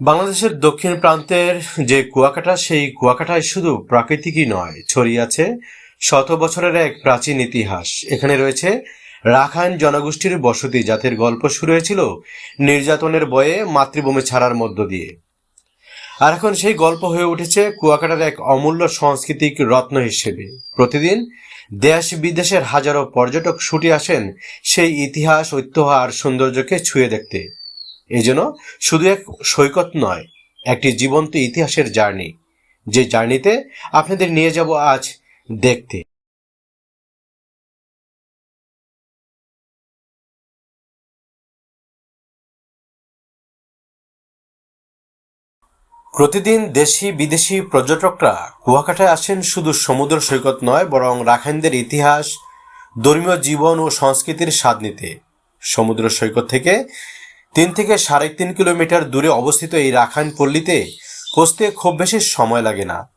বাংলাদেশের দক্ষিণ প্রান্তের যে কুয়াকাটা, সেই কুয়াকাটায় শুধু প্রাকৃতিকই নয়, ছড়িয়ে আছে শত বছরের এক প্রাচীন ইতিহাস। এখানে রয়েছে রাখাইন জনগোষ্ঠীর বসতি জাতির গল্প শুরু হয়েছিল নির্যাতনের বয়ে মাতৃভূমি ছাড়ার মধ্য দিয়ে। আর এখন সেই গল্প হয়ে উঠেছে কুয়াকাটার এক অমূল্য সাংস্কৃতিক রত্ন হিসেবে। প্রতিদিন দেশ বিদেশের হাজারো পর্যটক ছুটে আসেন সেই ইতিহাস, ঐতিহ্য আর সৌন্দর্যকে ছুঁয়ে দেখতে। এই জন্য শুধু এক সৈকত নয়, একটি জীবন্ত ইতিহাসের জার্নি, যে জার্নিতে আপনাদের নিয়ে যাব আজ দেখতে। প্রতিদিন দেশি, বিদেশি পর্যটকরা কুয়াকাটায় আসেন শুধু সমুদ্র সৈকত নয়, বরং রাখাইনদের ইতিহাস, ধর্মীয় জীবন ও সংস্কৃতির স্বাদ নিতে। সমুদ্র সৈকত থেকে তিন থেকে সাড়ে তিন কিলোমিটার দূরে অবস্থিত এই রাখাইন পল্লীতে পৌঁছতে খুব বেশি সময় লাগে না।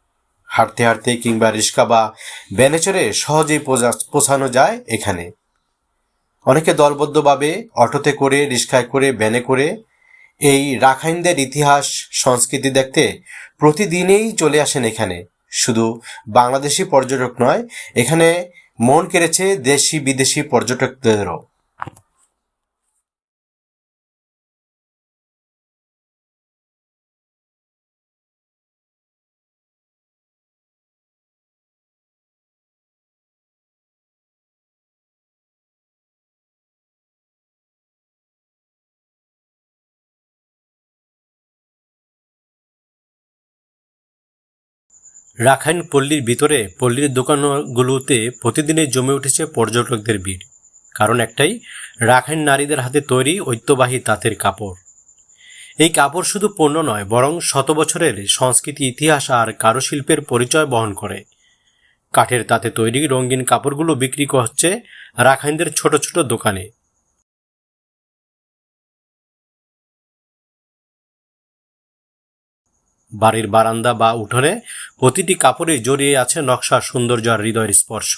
হাঁটতে হাঁটতে কিংবা রিক্সা বা ভ্যানে চড়ে সহজেই পৌঁছা- পৌঁছানো যায় এখানে। অনেকে দলবদ্ধভাবে অটোতে করে, রিক্সায় করে, ভ্যানে করে এই রাখাইনদের ইতিহাস, সংস্কৃতি দেখতে প্রতিদিনেই চলে আসেন এখানে। শুধু বাংলাদেশি পর্যটক নয়, এখানে মন কেড়েছে দেশি বিদেশি পর্যটকদেরও। রাখাইন পল্লীর ভিতরে পল্লীর দোকানগুলোতে প্রতিদিনই জমে উঠেছে পর্যটকদের ভিড়। কারণ একটাই, রাখাইন নারীদের হাতে তৈরি ঐতিহ্যবাহী তাঁতের কাপড়। এই কাপড় শুধু পণ্য নয়, বরং শত বছরের সংস্কৃতি, ইতিহাস আর কারুশিল্পের পরিচয় বহন করে। কাঠের তাতে তৈরি রঙিন কাপড়গুলো বিক্রি হচ্ছে রাখাইনদের ছোট ছোট দোকানে। বাড়ির বারান্দা বা উঠোনে প্রতিটি কাপড়ে জড়িয়ে আছে নকশা সৌন্দর্য আর হৃদয়ের স্পর্শ।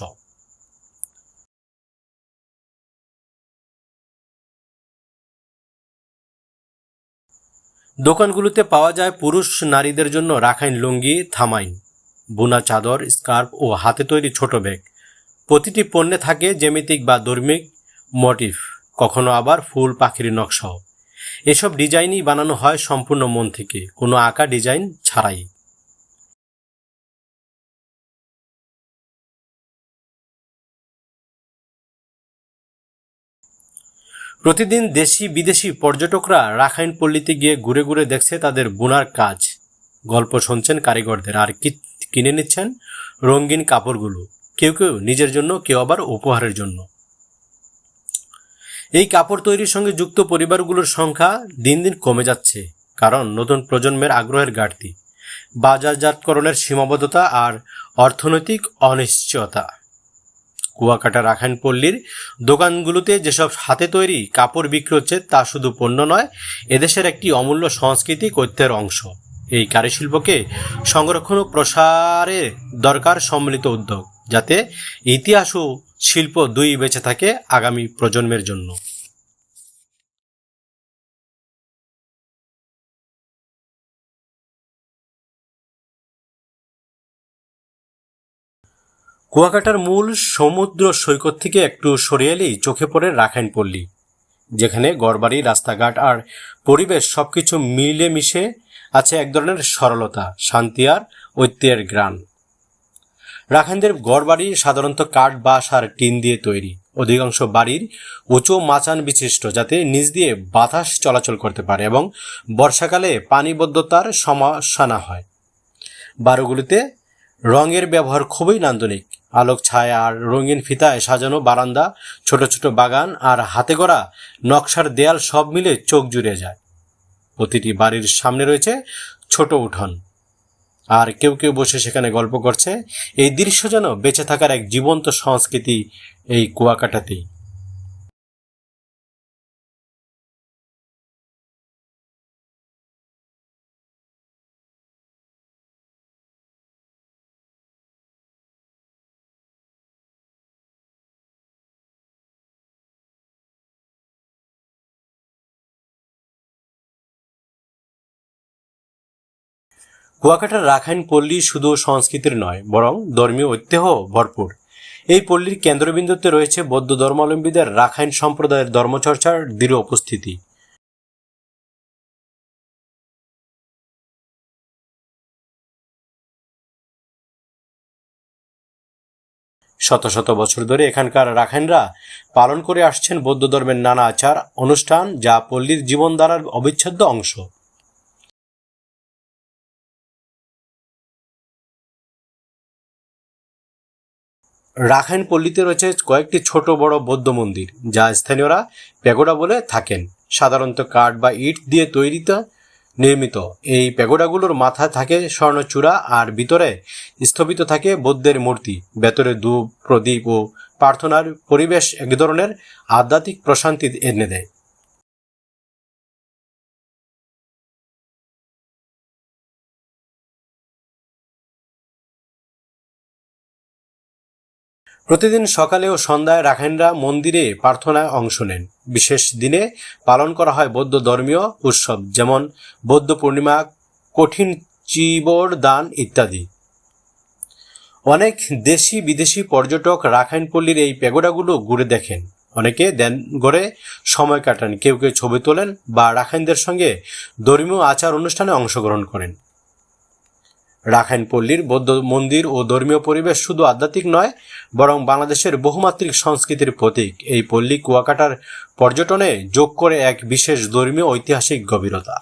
দোকানগুলোতে পাওয়া যায় পুরুষ নারীদের জন্য রাখাইন লুঙ্গি, থামাইন, বোনা চাদর, স্কার্ফ ও হাতে তৈরি ছোট ব্যাগ। প্রতিটি পণ্যে থাকে জ্যামিতিক বা ধর্মিক মোটিভ, কখনো আবার ফুল পাখির নকশাও। এসব ডিজাইনই বানানো হয় সম্পূর্ণ মন থেকে। কোনো আঁকা ডিজাইন ছাড়াই। প্রতিদিন দেশি, বিদেশি পর্যটকরা রাখাইন পল্লীতে গিয়ে ঘুরে ঘুরে দেখছে তাদের বোনার কাজ। গল্প শুনছেন কারিগরদের আর কিনে নিচ্ছেন রঙিন কাপড়গুলো। কেউ কেউ নিজের জন্য, কেউ আবার উপহারের জন্য। এই কাপড় তৈরির সঙ্গে যুক্ত পরিবারগুলোর সংখ্যা দিন দিন কমে যাচ্ছে, কারণ নতুন প্রজন্মের আগ্রহের ঘাটতি। বাজারজাতকরণের সীমাবদ্ধতা আর অর্থনৈতিক অনিশ্চয়তা। কুয়াকাটা রাখাইন পল্লীর দোকানগুলোতে যেসব হাতে তৈরি কাপড় বিক্রি হচ্ছে তা শুধু পণ্য নয়, এদেশের একটি অমূল্য সাংস্কৃতিক ঐতিহ্যের অংশ। এই কারুশিল্পকে সংরক্ষণ ও প্রসারের দরকার সম্মিলিত উদ্যোগ, যাতে ইতিহাস ও শিল্প দুই বেঁচে থাকে আগামী প্রজন্মের জন্য। কুয়াকাটার মূল সমুদ্র সৈকত থেকে একটু সরে এলেই চোখে পড়ে রাখাইন পল্লী, যেখানে গড়বাড়ি, রাস্তাঘাট আর পরিবেশ সবকিছু মিলে মিশে আছে এক ধরনের সরলতা, শান্তি আর ঐতিহ্যের গ্রান রাখাইনদের গড়বাড়ি সাধারণত কাঠ, বাঁশ আর টিন দিয়ে তৈরি। অধিকাংশ বাড়ির উঁচু মাচান বিশিষ্ট, যাতে নিচ দিয়ে বাতাস চলাচল করতে পারে এবং বর্ষাকালে পানিবদ্ধতার সমস্যা না হয়। বারোগুলিতে রঙের ব্যবহার খুবই নান্দনিক। আলোক ছায়া আর রঙিন ফিতায় সাজানো বারান্দা, ছোট ছোট বাগান আর হাতে গড়া নকশার দেয়াল সব মিলে চোখ জুড়ে যায়। প্রতিটি বাড়ির সামনে রয়েছে ছোট উঠোন। আর কেউ কেউ বসে সেখানে গল্প করছে। এই দৃশ্য যেন বেঁচে থাকার এক জীবন্ত সংস্কৃতি এই কুয়াকাটাতেই। কুয়াকাটার রাখাইন পল্লী শুধু সংস্কৃতির নয়, বরং ধর্মীয় ঐতিহ্য ভরপুর। এই পল্লীর কেন্দ্রবিন্দুতে রয়েছে বৌদ্ধ ধর্মাবলম্বীদের রাখাইন সম্প্রদায়ের ধর্মচর্চার দৃঢ় উপস্থিতি। শত শত বছর ধরে এখানকার রাখাইনরা পালন করে আসছেন বৌদ্ধ ধর্মের নানা আচার, অনুষ্ঠান, যা পল্লীর জীবনধারার অবিচ্ছেদ্য অংশ। রাখাইন পল্লীতে রয়েছে কয়েকটি ছোট বড় বৌদ্ধ মন্দির, যা স্থানীয়রা প্যাগোডা বলে থাকেন। সাধারণত কাঠ বা ইট দিয়ে তৈরিত, নির্মিত। এই প্যাগোডাগুলোর মাথা থাকে স্বর্ণচূড়া আর ভিতরে স্থপিত থাকে বৌদ্ধের মূর্তি। ভেতরে ধূপ, প্রদীপ ও প্রার্থনার পরিবেশ এক ধরনের আধ্যাত্মিক প্রশান্তি এনে দেয়। প্রতিদিন সকালে ও সন্ধ্যায় রাখাইনরা মন্দিরে প্রার্থনায় অংশ নেন। বিশেষ দিনে পালন করা হয় বৌদ্ধ ধর্মীয় উৎসব, যেমন বৌদ্ধ পূর্ণিমা, কঠিন চিবর দান ইত্যাদি। অনেক দেশি বিদেশি পর্যটক রাখাইন পল্লীর এই প্যাগোডাগুলো ঘুরে দেখেন। অনেকে দেন গড়ে সময় কাটান, কেউ কেউ ছবি তোলেন বা রাখাইনদের সঙ্গে ধর্মীয় আচার অনুষ্ঠানে অংশগ্রহণ করেন। রাখাইন পল্লীর বৌদ্ধ মন্দির ও ধর্মীয় পরিবেশ শুধু আধ্যাত্মিক নয়, বরং বাংলাদেশের বহুমাত্রিক সংস্কৃতির প্রতীক। এই পল্লী কুয়াকাটার পর্যটনে যোগ করে এক বিশেষ ধর্মীয় ঐতিহাসিক গভীরতা।